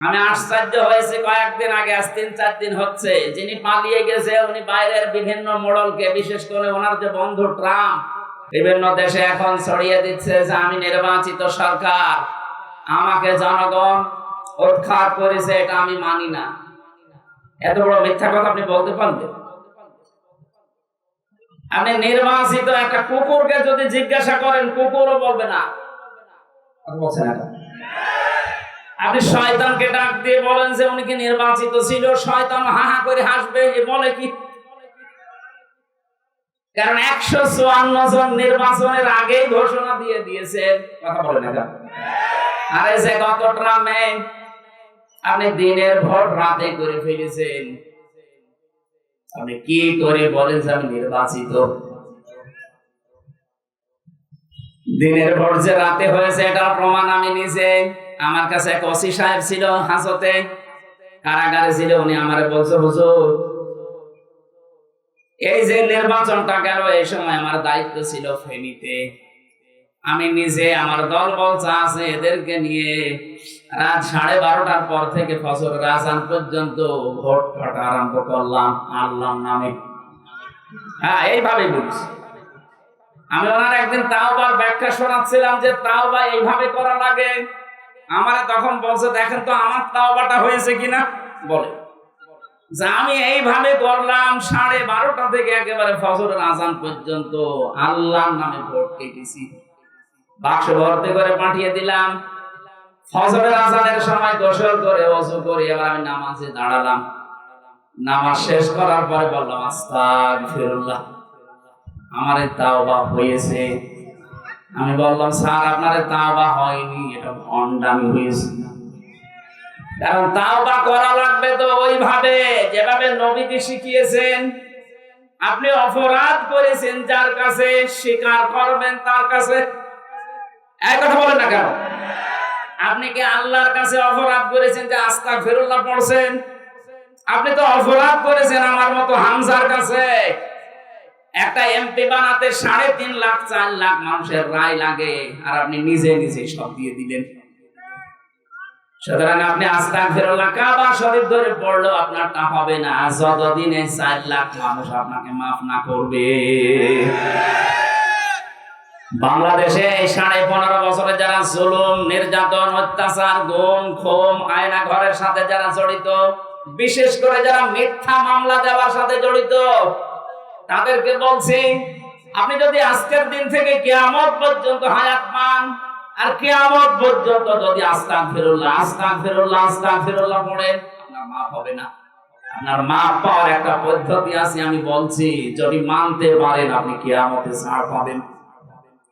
আমি আশ্চর্য হয়েছে, কয়েকদিন আগে, আজ তিন চার দিন হচ্ছে। যিনি পালিয়ে গেছে, উনি বাইরের বিভিন্ন মোড়লকে, বিশেষ করে ওনার যে বন্ধু ট্রাম্প, বিভিন্ন দেশে এখন ছড়িয়ে দিচ্ছে যে আমি নির্বাচিত সরকার। আমাকে জনগণ উৎখাত করেছে, এটা আমি মানি না। এত বড় মিথ্যা কথা আপনি বলতে পারবেন আপনি নির্বাচিত একটা কুকুরকে যদি জিজ্ঞাসা করেন, কুকুরও বলবে না। বলছেন এখন? আপনি শয়তানকে ডাক দিয়ে বলেন যে উনি কি নির্বাচিত ছিল? শয়তান হা হা করে হাসবে এ বলে কি? কারণ একশো চুয়ান্ন জন নির্বাচনের আগেই ঘোষণা দিয়ে দিয়েছেন। কথা বলেন আর যে গত ট্রামে আপনি দিনের ভোট রাতে করে ফেলেছেন। আপনি কি করে বলেন যে আমি নির্বাচিত? দিনের ভোট যে রাতে হয়েছে, এটার প্রমাণ আমি নিজে আমার কাছে এক ওসি সাহেব ছিল হাসতে কারাগারে ছিল, উনি আমারে বলছে, হুজুর, এই যে নির্বাচনটা গেল এই সময় আমার দায়িত্ব ছিল ফেনীতে। আমি নিজে আমার দল বল আছে এদেরকে নিয়ে রাত সাড়ে বারোটার পর থেকে ফসল রাজান পর্যন্ত ভোট কাটা আরম্ভ করলাম আল্লাহ নামে। হ্যাঁ এইভাবে বলছি আমি ওনার একদিন তাওবার ব্যাখ্যা শোনাচ্ছিলাম যে তাও বা এইভাবে করা লাগে আমারে তখন বলছে, দেখেন তো আমার তাওবাটা হয়েছে কিনা? বলে। যে আমি এইভাবে করলাম সাড়ে বারোটা থেকে একেবারে ফজরের আজান পর্যন্ত আল্লাহর নামে ভোট কেটেছি। বাক্স ভর্তি করে পাঠিয়ে দিলাম। ফজরের আজানের সময় গোসল করে, অজু করে, এবার আমি নামাজে দাঁড়ালাম। নামাজ শেষ করার পরে বললাম, আস্তাগফিরুল্লাহ, আমার তাওবা হয়েছে। আমি বললাম, স্যার আপনার তাওবা হয়নি, এটা ভণ্ডামি হয়েছে। কারণ তাওবা করা লাগবে তো ওইভাবে, যেভাবে নবীকে শিখিয়েছেন, আপনি অপরাধ করেছেন যার কাছে, স্বীকার করবেন তার কাছে। এক কথা বলেন না কেন? আপনি কি আল্লাহর কাছে অপরাধ করেছেন যে আস্তা ফেরুল্লাহ পড়ছেন? আপনি তো অপরাধ করেছেন আমার মতো হামজার কাছে। একটা এমপি বানাতে সাড়ে তিন লাখ, চার লাখ মানুষের রায় লাগে, আর আপনি নিজে নিজে সব দিয়ে দিলেন। সুতরাং আপনি আস্তাক ফেরল্লাহ কাবা শরীফ ধরে পড়লেও আপনারটা হবে না। যতদিনে চার লাখ মানুষ আপনাকে মাফ না করবে। বাংলাদেশে এই সাড়ে পনেরো বছরে যারা জুলুম, নির্যাতন, অত্যাচার, গুম, খুম, আয়না ঘরের সাথে যারা জড়িত, বিশেষ করে যারা মিথ্যা মামলা দেওয়ার সাথে জড়িত তাদেরকে বলছি, আপনি যদি আজকের দিন থেকে কেয়ামত পর্যন্ত হায়াত পান, আর কেয়ামত পর্যন্ত যদি আস্তাক ফিরুল্লাহ আস্তাক ফিরুল্লাহ আস্তাক ফিরুল্লাহ পড়েন, আপনার মাফ হবে না। আপনার মাফ পাওয়ার একটা পদ্ধতি আছে, আমি বলছি, যদি মানতে পারেন আপনি কেয়ামতে ছাড় পাবেন।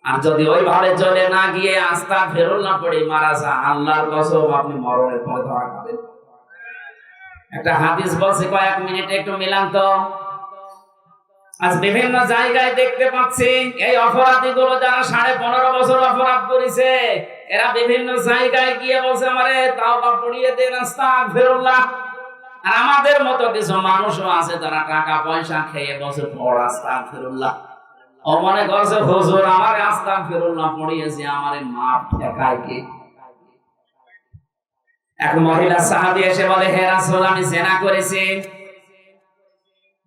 আর যদি ওইভাবে চলে না গিয়ে আস্তা ফেরুল্লাহ পড়ে মারা যান, আল্লাহর কসম, আপনি মরণের পরে ধরা খাবেন একটা হাদিস বলছে, কয়েক মিনিট একটু মিলান তো। আজ বিভিন্ন জায়গায় দেখতে পাচ্ছি এই অপরাধী গুলো যারা সাড়ে পনেরো বছর অপরাধ করেছে, এরা বিভিন্ন জায়গায় গিয়ে বলছে, আমারে তাও বা পড়িয়ে দেন আস্তাক ফেরুল্লাহ আর আমাদের মতো কিছু মানুষও আছে তারা টাকা পয়সা খেয়ে পর আস্তাক ফেরুল্লাহ ও মনে করছে, হুজুর, আমার আস্তাক ফেরুল্লাহ পড়িয়েছে আমার মাপ ঠেকায় কে? এক মহিলা সাহাবি এসে বলে, হে রাসূল, আমি জেনা করেছি।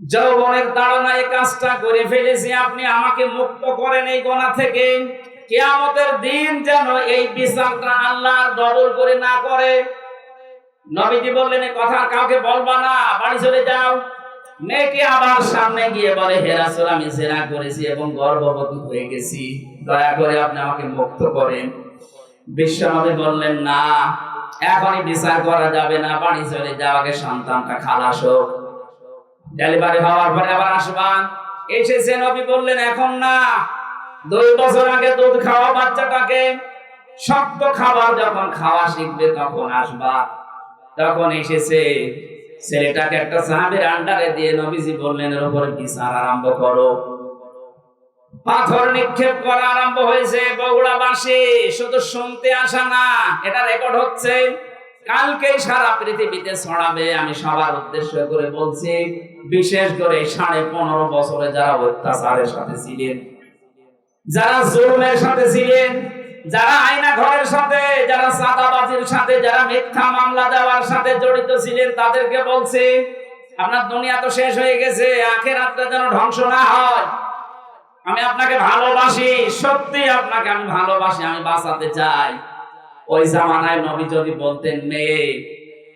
যৌবনের তাড়নায় কাজটা করে ফেলেছি। আপনি আমাকে মুক্ত করেন এই গোনা থেকে। কেয়ামতের দিন যেন এই বিচারটা আল্লাহ ডবল করে না করে। নবীজি বললেন এই কথা কাউকে বলবা না, বাড়ি চলে যাও। মেয়েকে আবার সামনে গিয়ে বলে হেরাসুল আমি জেনা করেছি এবং গর্ভবতী হয়ে গেছি। দয়া করে আপনি আমাকে মুক্ত করেন। বিশ্বনবী বললেন, না, এখনই বিচার করা যাবে না, বাড়ি চলে যাও, আগে সন্তানটা খালাস হোক। ডেলিভারি হওয়ার পরে আবার আসবা। এসেছে নবী বললেন, এখন না, দুই বছর আগে দুধ খাওয়া বাচ্চাটাকে শক্ত খাবার যখন খাওয়া শিখবে তখন আসবা। তখন এসেছে ছেলেটাকে একটা সাহাবের আন্ডারে দিয়ে নবীজি বললেন, এর উপরে বিচার আরম্ভ করো? পাথর নিক্ষেপ করা আরম্ভ হয়েছে বগুড়া বাসে শুধু শুনতে আসা না, এটা রেকর্ড হচ্ছে। কালকে সারা পৃথিবীতে ছড়াবে, আমি সবার উদ্দেশ্য করে বলছি, বিশেষ করে সাড়ে পনেরো বছরে যারা অত্যাচারের সাথে ছিলেন, যারা জুলুমের সাথে ছিলেন, যারা আয়না ঘরের সাথে, যারা সাদাবাজির সাথে, যারা মিথ্যা মামলা দেওয়ার সাথে জড়িত ছিলেন, তাদেরকে বলছি, আপনার দুনিয়া তো শেষ হয়ে গেছে, আখের রাত্রে যেন ধ্বংস না হয়। আমি আপনাকে ভালোবাসি সত্যি আপনাকে আমি ভালোবাসি, আমি বাঁচাতে চাই। ওই জামানায় নবী যদি বলতেন মেয়ে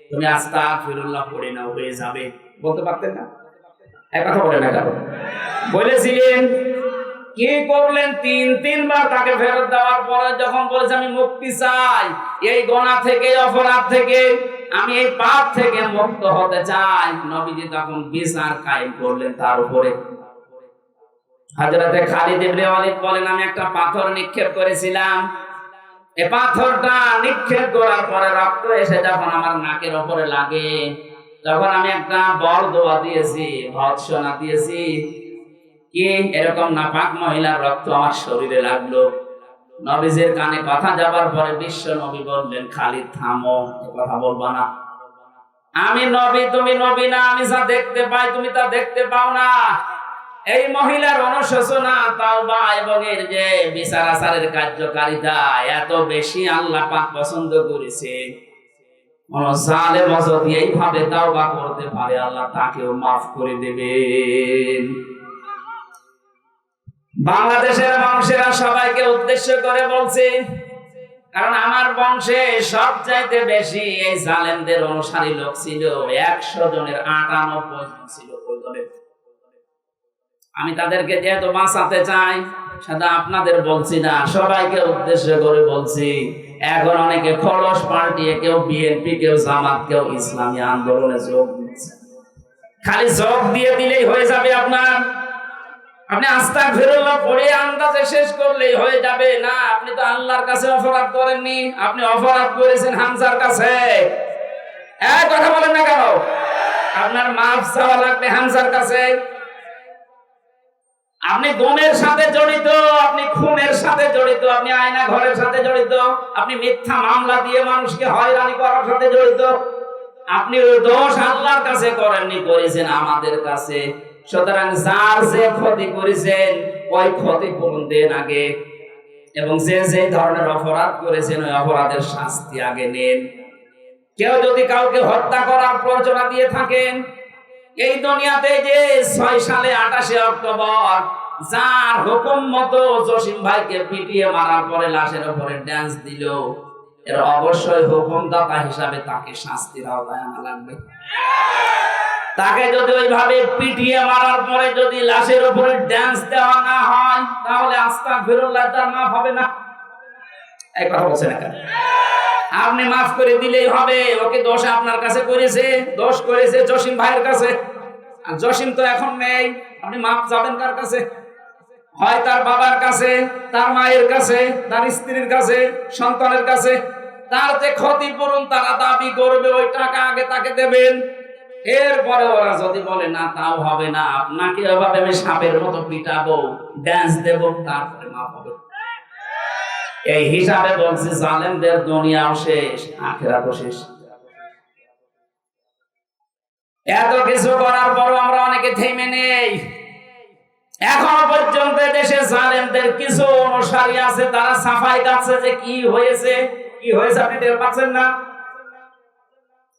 তুমি আস্তা ফিরুল্লাহ পড়ে নাও, হয়ে যাবে। বলতে পারতেন না? এক কথা বলে না বলেছিলেন, কি করলেন তিন, তিনবার তাকে ফেরত দেওয়ার পরে যখন বলেছে, আমি মুক্তি চাই, এই গোনা থেকে অপরাধ থেকে, আমি এই পাপ থেকে মুক্ত হতে চাই। নবীজি তখন বিচার কায়েম করলেন তার উপরে। হাজরাতে খালিদ ইবনে ওয়ালিদ বলেন, আমি একটা পাথর নিক্ষেপ করেছিলাম এ পাথরটা নিক্ষেপ করার পরে রক্ত এসে যখন আমার নাকের উপরে লাগে, তখন আমি একটা বল দোয়া দিয়েছি ভৎসনা দিয়েছি। কি এরকম নাপাক মহিলার রক্ত আমার শরীরে লাগল। নবীজের কানে কথা যাবার পরে বিশ্ব নবী বললেন, খালিদ, থামো কথা বলবা না। আমি নবী, তুমি নবী না, আমি যা দেখতে পাই, তুমি তা দেখতে পাও না। এই মহিলার অনুশোচনা, তাওবা এবং এর যে বিচার আচারের কার্যকারিতা, এত বেশি আল্লাহ পাক পছন্দ করেছে। কোন জালেম যদি এইভাবে তাওবা করতে পারে, আল্লাহ তাকেও মাফ করে দেবেন। বাংলাদেশের মানুষেরা সবাইকে উদ্দেশ্য করে বলছে, কারণ আমার বংশে সব চাইতে বেশি এই জালেমদের অনুসারী লোক ছিল একশো জনের আটানব্বই জন ছিল ওই দলের। আমি তাদেরকে যেহেতু বাঁচাতে চাই, সেটা আপনাদের বলছি না, সবাইকে উদ্দেশ্য করে বলছি। এখন অনেকে খরচ পাল্টিয়ে কেউ বিএনপি কেউ জামাত, কেউ ইসলামী আন্দোলনে যোগ দিচ্ছে। খালি যোগ দিয়ে দিলেই হয়ে যাবে আপনার। আপনি আস্থা ফেরল্লাহ পড়ে আন্দাজে শেষ করলেই হয়ে যাবে। না, আপনি তো আল্লাহর কাছে অপরাধ করেননি। আপনি অপরাধ করেছেন হামজার কাছে। এক কথা বলেন না কেন? আপনার মাফ চাওয়া লাগবে হামজার কাছে। আপনি গুমের সাথে জড়িত, আপনি খুনের সাথে জড়িত, আপনি আয়না ঘরের সাথে জড়িত, আপনি মিথ্যা মামলা দিয়ে মানুষকে হয়রানি করার সাথে জড়িত। আপনি ওই দোষ আল্লাহর কাছে করেননি, করেছেন আমাদের কাছে। সুতরাং যার যে ক্ষতি করেছেন, ওই ক্ষতি পূরণ দেন আগে। এবং যে যে ধরনের অপরাধ করেছেন, ওই অপরাধের শাস্তি আগে নেন। কেউ যদি কাউকে হত্যা করার প্ররোচনা দিয়ে থাকেন এই দুনিয়াতে যে ছয় সালে আঠাশে অক্টোবর, যার হুকুম মতো জসিম ভাইকে পিটিয়ে মারার পরে লাশের উপরে ড্যান্স দিল, এর অবশ্যই হুকুমদাতা হিসাবে তাকে শাস্তির আওতায় আনা লাগবে। তাকে যদি ওইভাবে পিটিয়ে মারার পরে যদি লাশের উপরে ড্যান্স দেওয়া না হয়, তাহলে আস্তা ফিরুল্লাহ তার মাফ হবে না। এই কথা বলছে না কেন আপনি মাফ করে দিলেই হবে। ওকে দোষ আপনার কাছে করেছে, দোষ করেছে জসিম ভাইয়ের কাছে। আর জসিম তো এখন নেই, আপনি মাফ যাবেন কার কাছে? হয় তার বাবার কাছে, তার মায়ের কাছে, তার স্ত্রীর কাছে, সন্তানের কাছে। তার যে ক্ষতিপূরণ, তারা দাবি করবে, ওই টাকা আগে তাকে দেবেন। এরপরে ওরা যদি বলে, না, তাও হবে না, আপনাকে এভাবে আমি সাপের মতো পিটাবো ড্যান্স দেব, তারপরে মাফ হবে। এই হিসাবে বলছি, জালেমদের দুনিয়াও শেষ, আখেরাতও শেষ। এত কিছু করার পর আমরা অনেকে থেমে নেই। এখনও পর্যন্ত দেশে জালেমদের কিছু অনুসারী আছে, তারা সাফাই গাচ্ছে যে কি হয়েছে কি হয়েছে আপনি টের পাচ্ছেন না?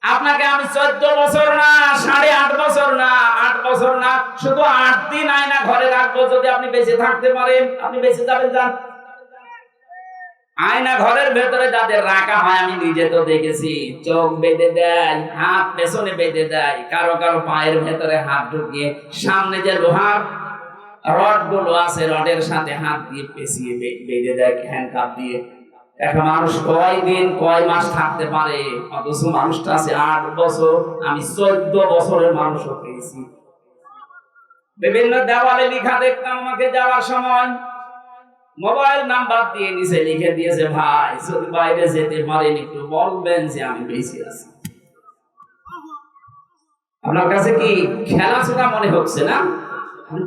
আপনাকে আমি চোদ্দ বছর না, সাড়ে আট বছর না, আট বছর না, শুধু আট দিন আয়না ঘরে রাখব যদি আপনি বেঁচে থাকতে পারেন, আপনি বেঁচে যাবেন যান। আয়না ঘরের ভেতরে যাদের রাখা হয়, আমি নিজে তো দেখেছি। চোখ বেঁধে দেয়, হাত পেছনে বেঁধে দেয়, কারও কারও পায়ের ভেতরে হাত ঢুকিয়ে সামনে যে লোহার রডগুলো আছে, রডের সাথে হাত দিয়ে পেঁচিয়ে বেঁধে দেয় হ্যান্ডকাপ দিয়ে। একটা মানুষ কয় দিন, কয় মাস থাকতে পারে? অথচ মানুষটা আছে আট বছর, আমি চোদ্দ বছরের মানুষ পেয়েছি। বিভিন্ন দেওয়ালে লিখা দেখতাম আমাকে যাওয়ার সময় মোবাইল নাম্বার দিয়ে নিচে লিখে দিয়েছে, ভাই, যদি বাইরে যেতে পারেন, একটু বলবেন যে আমি বেঁচে আছি। আপনার কাছে কি খেলাধুলা মনে হচ্ছে না?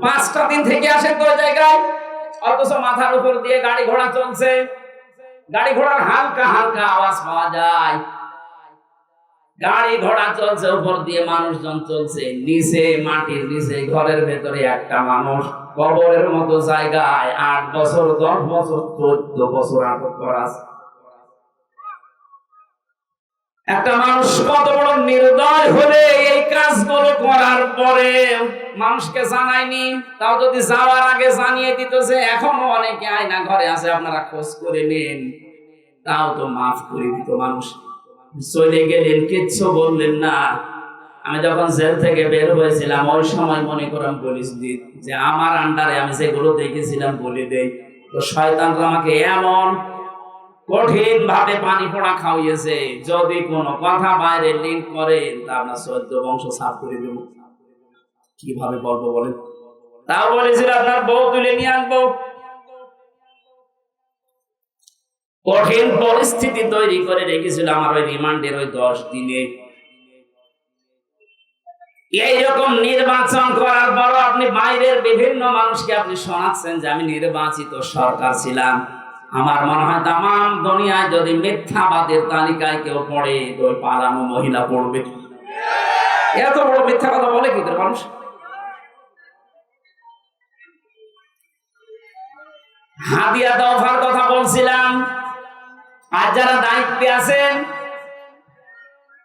পাঁচটা দিন থেকে আসেন তো জায়গায় অথচ মাথার উপর দিয়ে গাড়ি ঘোড়া চলছে। গাড়ি ঘোড়ার হালকা হালকা আওয়াজ পাওয়া যায়। গাড়ি ঘোড়া চলছে, উপর দিয়ে মানুষজন চলছে। নিচে, মাটির নিচে, ঘরের ভেতরে একটা মানুষ কবরের মতো জায়গায় আট বছর, দশ বছর, চোদ্দ বছর আটক করা। একটা মানুষ কত বড় নির্দয় হলে এই কাজগুলো করার পরে মানুষকে জানায়নি, তাও যদি যাওয়ার আগে জানিয়ে দিত যে এখনও অনেকে আয়না ঘরে আছে, আপনারা খোঁজ করে নেন। তাও তো মাফ করে দিত মানুষ। চলে গেলেন, কিচ্ছু বললেন না। আমি যখন জেল থেকে বের হয়েছিলাম, ওই সময় মনে করলাম দিত যে আমার আন্ডারে আমি যেগুলো দেখেছিলাম বলে দেই। তো শয়তানরা আমাকে এমন কঠিন ভাবে পানি পোড়া খাওয়িয়েছে, যদি কোনো কথা বাইরে লিঙ্ক করেন তা আপনার চোদ্দ বংশ সাফ করে দেব। কীভাবে বলব বলেন? তাও বলেছিল, আপনার বউ তুলে নিয়ে আসব। কঠিন পরিস্থিতি তৈরি করে রেখেছিল আমার ওই রিমান্ডের ওই দশ দিনে। এইরকম নির্বাচন করার পর আপনি বাইরের বিভিন্ন মানুষকে আপনি শোনাচ্ছেন যে আমি নির্বাচিত সরকার ছিলাম। আমার মনে হয় তাম দুনিয়ায় যদি মিথ্যাবাদের তালিকায় কেউ পড়ে ওই পালানো মহিলা পড়বে। এত বড় মিথ্যা কথা বলে কি করে মানুষ? হাদিয়া দফার কথা বলছিলাম। আর যারা দায়িত্বে আছেন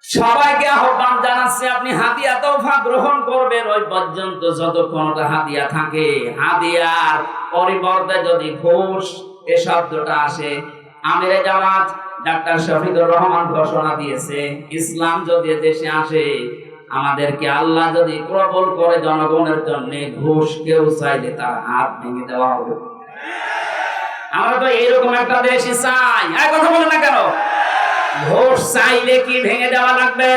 সবাইকে আহ্বান জানাচ্ছে, আপনি হাদিয়া তৌফা গ্রহণ করবেন। ওই পর্যন্ত যতক্ষণ হাদিয়া থাকে হাদিয়ার পরিবর্তে যদি ঘুষ এ শব্দটা আসে, আমিরে জামাত ডাক্তার শফিদুর রহমান ঘোষণা দিয়েছে, ইসলাম যদি দেশে আসে, আমাদেরকে আল্লাহ যদি প্রবল করে জনগণের জন্য ঘুষ কেউ চাইলে তার হাত ভেঙে দেওয়া হবে। আমরা তো এইরকম একটা দেশই চাই। কথা বলেন না কেন? ঘোষ চাইলে কি ভেঙে দেওয়া লাগবে?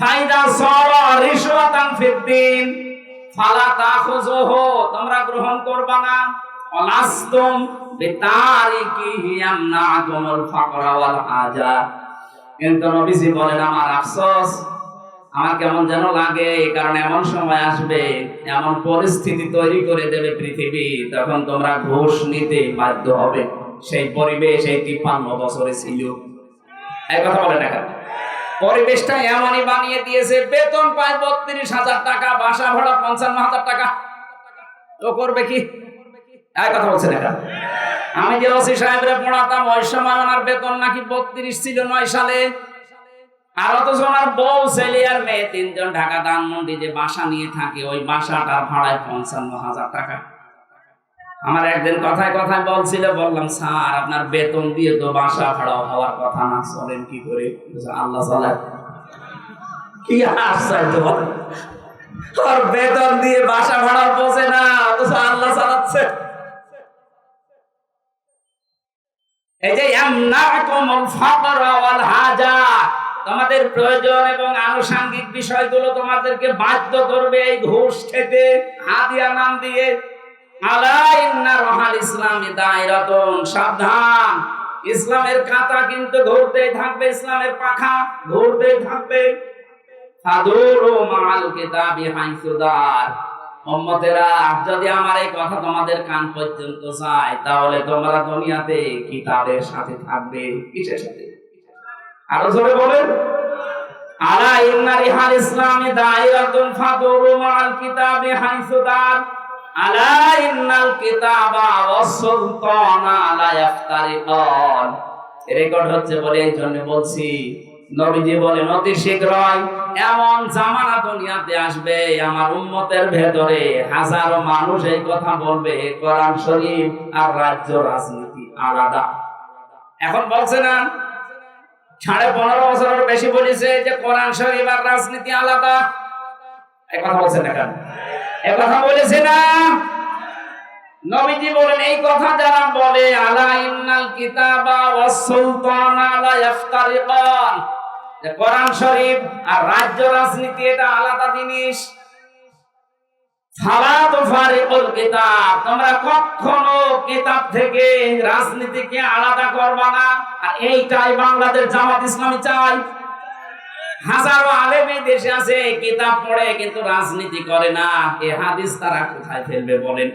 ফাইদা সরা ফালা তোমরা গ্রহণ করবা না। ইয়ামনাকুমুল ফাকরা ওয়াল হাজা। কিন্তু নবীজি বলেন, আমার আফসোস, আমার কেমন যেন লাগে কারণ এমন সময় আসবে, এমন পরিস্থিতি তৈরি করে দেবে পৃথিবী, তখন তোমরা ঘোষ নিতে বাধ্য হবে। সেই পরিবেশ এই তিপ্পান্ন বছরে ছিল। এই কথা বলে কেন? পরিবেশটা এমনই বানিয়ে দিয়েছে, বেতন পায় বত্রিশ হাজার টাকা, বাসা ভাড়া পঞ্চান্ন হাজার টাকা। তো করবে কি? এই কথা বলছে কেন? আমি যে ওসি সাহেবরে পড়াতাম, ওই সময় ওনার বেতন নাকি বত্রিশ ছিল নয় সালে। আর অথচ ওনার বউ, ছেলে আর মেয়ে তিনজন ঢাকা ধানমন্ডি যে বাসা নিয়ে থাকে, ওই বাসাটার ভাড়ায় পঞ্চান্ন হাজার টাকা। আমার একদিন কথায় কথায় বলছিল, বললাম, স্যার, আপনার বেতন দিয়ে তো বাসা ভাড়াও হওয়ার কথা না, চলেন কি করে? আল্লাহ চলে। কি আশ্চর্য। ওর বেতন দিয়ে বাসা ভাড়া বোঝে না, অথচ আল্লাহ চালাচ্ছে। এই যে হাজা তোমাদের প্রয়োজন এবং আনুষঙ্গিক বিষয়গুলো তোমাদেরকে বাধ্য করবে এই ঘুষ খেতে হাদিয়া নাম দিয়ে। আলা ইন্না রহাল ইসলামি দায়রাতুন, সাবধান। ইসলামের কাঁটা কিন্তু ঘুরতেই থাকবে, ইসলামের পাখা ঘুরতেই থাকবে। ফাদুরু মাল কিতাবি হাইসুদার উম্মতেরা, যদি আমার এই কথা তোমাদের কান পর্যন্ত যায় তাহলে তোমরা দুনিয়াতে কিতাবের সাথে থাকবে, কিসের সাথে? আরও জোরে বলেন। আলা ইন্না রিহাল ইসলামি দায়রাতুন ফাদুরু মাল কিতাবি হাইসুদার হাজারো মানুষ এই কথা বলবে, কোরআন শরীফ আর রাজ্য রাজনীতি আলাদা। এখন বলছে না, সাড়ে পনেরো বছরের বেশি বলেছে যে কোরআন শরীফ আর রাজনীতি আলাদা। এই কথা বলছে না কেন? কথা বলেছে না? নবীজি বলেন, এই কথা যারা বলে, আলা ইন্নাল কিতাবা কোরআন শরীফ আর রাজ্য রাজনীতি এটা আলাদা জিনিস। কিতাব, তোমরা কখনো কিতাব থেকে রাজনীতিকে আলাদা করবা না। আর এইটাই বাংলাদেশ জামাত ইসলামী চাই হাজারো আলেমে দেশে আছে, কিতাব পড়ে কিন্তু রাজনীতি করে না। এ হাদিস তারা কোথায় ফেলবে বলেন?